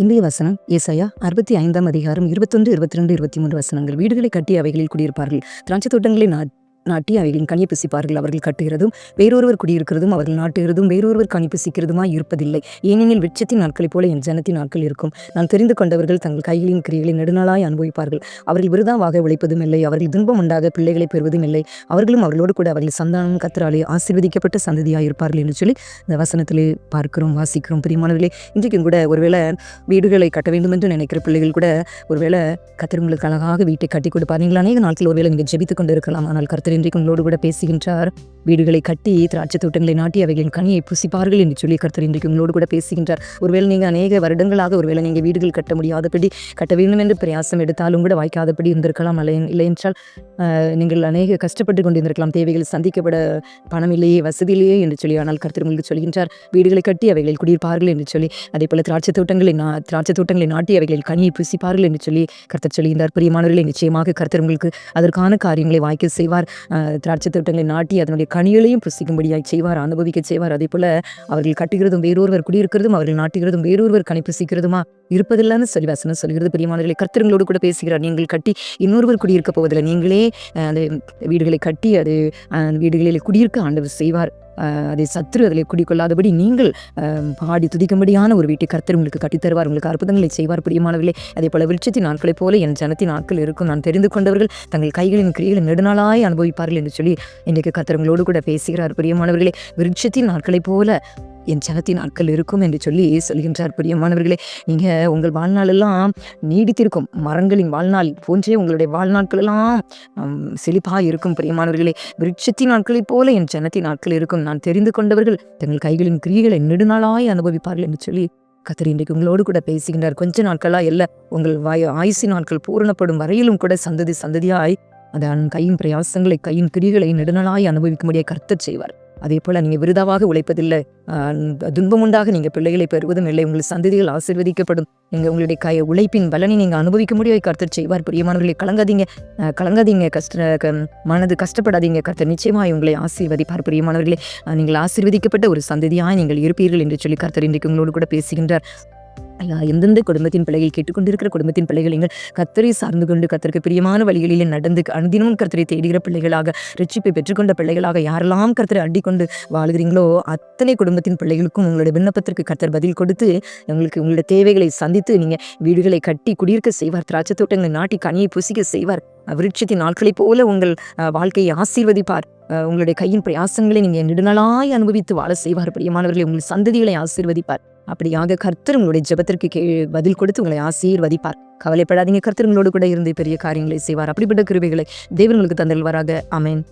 இந்திய வசனம் ஏசாயா அறுபத்தி ஐந்தாம் அதிகாரம் இருபத்தொன்று இருபத்தி ரெண்டு இருபத்தி மூன்று வசனங்கள். வீடுகளை கட்டி அவைகளில் குடியிருப்பார்கள். திராட்சை தோட்டங்களை நாட்டி அவைகளின் கனி புசிப்பார்கள். அவர்கள் கட்டுகிறதும் வேறொருவர் குடியிருக்கிறதும் அவர்கள் நாட்டுகிறதும் வேறொருவர் கனி புசிக்கிறதுமாய் இருப்பதில்லை. ஏனெனில் வெச்சத்தின் நாட்களைப் போல என் ஜனத்தின் நாட்கள் இருக்கும். நான் தெரிந்து கொண்டவர்கள் தங்கள் கைகளின் கிரியைகளை நெடுநாளாய் அனுபவிப்பார்கள். அவர்கள் விருதாவாக உழைப்பதும் இல்லை. அவர்கள் துன்பம் உண்டாக பிள்ளைகளை பெறுவதும் இல்லை. அவர்களும் அவர்களோடு கூட அவர்கள் சந்தானம் கத்திராலே ஆசீர்வதிக்கப்பட்ட சந்ததியாக இருப்பார்கள் என்று சொல்லி இந்த வசனத்திலே பார்க்கிறோம் வாசிக்கிறோம். பிரியமானவர்களே இன்றைக்கும் கூட ஒருவேளை வீடுகளை கட்ட வேண்டும் என்று நினைக்கிற பிள்ளைகள் கூட ஒருவேளை கத்திரங்களுக்கு அழகாக வீட்டை கட்டி கொடுப்பார். நீங்கள் அநேக நாட்கள் ஒருவேளை நீங்கள் ஜெபித்துக் கொண்டு இருக்கலாம் ஆனால் கர்த்தர் இன்றைக்கு உங்களோடு கூட பேசுகின்றார். வீடுகளை கட்டி திராட்சை தோட்டங்களை நாட்டி அவைகளின் கனியை புசிப்பார்கள் என்று சொல்லி கருத்தர் இன்றைக்கு உங்களோடு கூட பேசுகின்றார். ஒருவேளை நீங்கள் அநேக வருடங்களாக ஒருவேளை நீங்கள் வீடுகள் கட்ட முடியாதபடி கட்ட வேண்டும் என்று பிரயாசம் எடுத்தாலும் கூட வாய்க்காதபடி இருந்திருக்கலாம். அல்ல இல்லை என்றால் நீங்கள் அநேக கஷ்டப்பட்டு கொண்டிருந்திருக்கலாம். தேவைகள் சந்திக்கப்பட பணம் இல்லையே வசதி இல்லையே என்று சொல்லி ஆனால் கருத்தர் உங்களுக்கு சொல்கின்றார். வீடுகளை கட்டி அவைகளில் குடியிருப்பார்கள் என்று சொல்லி அதே போல திராட்சை தோட்டங்களை நா திராட்சை தோட்டங்களை நாட்டி அவைகளில் கனியை புசிப்பார்கள் என்று சொல்லி கருத்தர் சொல்கின்றார். பிரியமானவர்களை நிச்சயமாக கருத்தர் உங்களுக்கு அதற்கான காரியங்களை வாய்க்க செய்வார். திராட்சை தோட்டங்களை நாட்டி அதனுடைய கனிகளையும் புசிக்கும்படியாய் செய்வார் அனுபவிக்க செய்வார். அதே போல அவர்கள் கட்டுகிறதும் வேறொருவர் குடியிருக்கிறதும் அவர்கள் நாட்டுகிறதும் வேறொருவர் கனி புசிக்கிறதுமா? இருப்பதில்லான்னு சொல்லி வசனம் சொல்கிறது. பெரியமானவர்களை கர்த்தர்களோடு கூட பேசுகிறார். நீங்கள் கட்டி இன்னொருவர் குடியிருக்க போவதில்லை. நீங்களே அந்த வீடுகளை கட்டி அது வீடுகளில் குடியிருக்க ஆண்டவர் செய்வார். அதை சத்துரு அதில் குடிக்கொள்ளாதபடி நீங்கள் பாடி துதிக்கும்படியான ஒரு வீட்டை கர்த்தர் உங்களுக்கு கட்டித்தருவார் உங்களுக்கு அற்புதங்களை செய்வார் பிரியமானவில்லை அதே போல விருட்சத்தின் நாட்களைப் போல என் ஜனத்தின் நாட்கள் இருக்கும். நான் தெரிந்து கொண்டவர்கள் தங்கள் கைகளின் கிரிகளை நெடுநாளாய் அனுபவிப்பார்கள் என்று சொல்லி இன்றைக்கு கர்த்தர் உங்களோடு கூட பேசுகிறார் பிரியமானவர்களே. விருட்சத்தின் நாட்களைப் போல என் ஜனத்தின் நாட்கள் இருக்கும் என்று சொல்லி சொல்கின்றார். பிரியமானவர்களே நீங்கள் உங்கள் வாழ்நாளெல்லாம் நீடித்திருக்கும். மரங்களின் வாழ்நாள் போன்றே உங்களுடைய வாழ்நாட்களெல்லாம் செழிப்பாக இருக்கும். பிரியமானவர்களே விருட்சத்தின் நாட்களைப் போல என் ஜனத்தின் நாட்கள் இருக்கும். நான் தெரிந்து கொண்டவர்கள் தங்கள் கைகளின் கிரியைகளை நெடுநாளாய் அனுபவிப்பார்கள் என்று சொல்லி கத்திரி இன்றைக்கு உங்களோடு கூட பேசுகின்றார். கொஞ்ச நாட்களாக இல்லை உங்கள் வாய் ஆயுசு நாட்கள் பூரணப்படும் வரையிலும் கூட சந்ததி சந்ததியாய் அதன் கையின் பிரயாசங்களை கையின் கிரிகளை நெடுநாளாய் அனுபவிக்கும்படியாக கருத்தர் செய்வார். அதே போல் நீங்கள் விருதாவாக உழைப்பதில்லை. துன்பம் உண்டாக நீங்கள் பிள்ளைகளை பெறுவதும் இல்லை. உங்கள் சந்ததிகள் ஆசிர்வதிக்கப்படும். நீங்கள் உங்களுடைய கை உழைப்பின் பலனை நீங்கள் அனுபவிக்க முடியாது கருத்தர் செய்வார். பிரியமானவர்களை கலங்காதீங்க. கலங்காதீங்க. கஷ்ட க- மனது கஷ்டப்படாதீங்க. கருத்தர் நிச்சயமாய் உங்களை ஆசீர்வதிப்பார். பிரியமானவர்களே நீங்கள் ஆசீர்வதிக்கப்பட்ட ஒரு சந்ததியாக நீங்கள் இருப்பீர்கள் என்று சொல்லி கர்த்தர் இன்றைக்கு உங்களோடு கூட பேசுகின்றார். எந்தெந்த குடும்பத்தின் பிள்ளைகள் கேட்டுக்கொண்டிருக்கிற குடும்பத்தின் பிள்ளைகள்? எங்கள் கத்தரை சார்ந்து கொண்டு கத்தருக்கு பிரியமான வழிகளிலே நடந்து அனுதினமும் கர்த்தரை தேடுகிற பிள்ளைகளாக ரட்சிப்பை பெற்றுக்கொண்ட பிள்ளைகளாக யாரெல்லாம் கர்த்தரை அண்டிக்கொண்டு வாழ்கிறீங்களோ அத்தனை குடும்பத்தின் பிள்ளைகளுக்கும் உங்களோட விண்ணப்பத்திற்கு கர்த்தர் பதில் கொடுத்து உங்களுக்கு உங்களோட தேவைகளை சந்தித்து நீங்கள் வீடுகளை கட்டி குடியிருக்க செய்வார் திராட்சை தோட்டங்களை நாட்டி கனியை புசிக்க செய்வார் விருட்சத்தின் நாட்களைப் போல உங்கள் வாழ்க்கையை ஆசீர்வதிப்பார். உங்களுடைய கையின் பிரயாசங்களை நீங்கள் நெடுநாளாய் அனுபவித்து வாழ செய்வார் பிரியமானவர்களை உங்கள் சந்ததிகளை ஆசீர்வதிப்பார். அப்படியாக கர்த்தர் உங்களுடைய ஜெபத்திற்கு கே பதில் கொடுத்து உங்களை ஆசீர்வதிப்பார். கவலைப்படாதீங்க கர்த்தர் உங்களோடு கூட இருந்து பெரிய காரியங்களை செய்வார். அப்படிப்பட்ட கிருவிகளை தேவன் தந்தல்வாராக அமேன்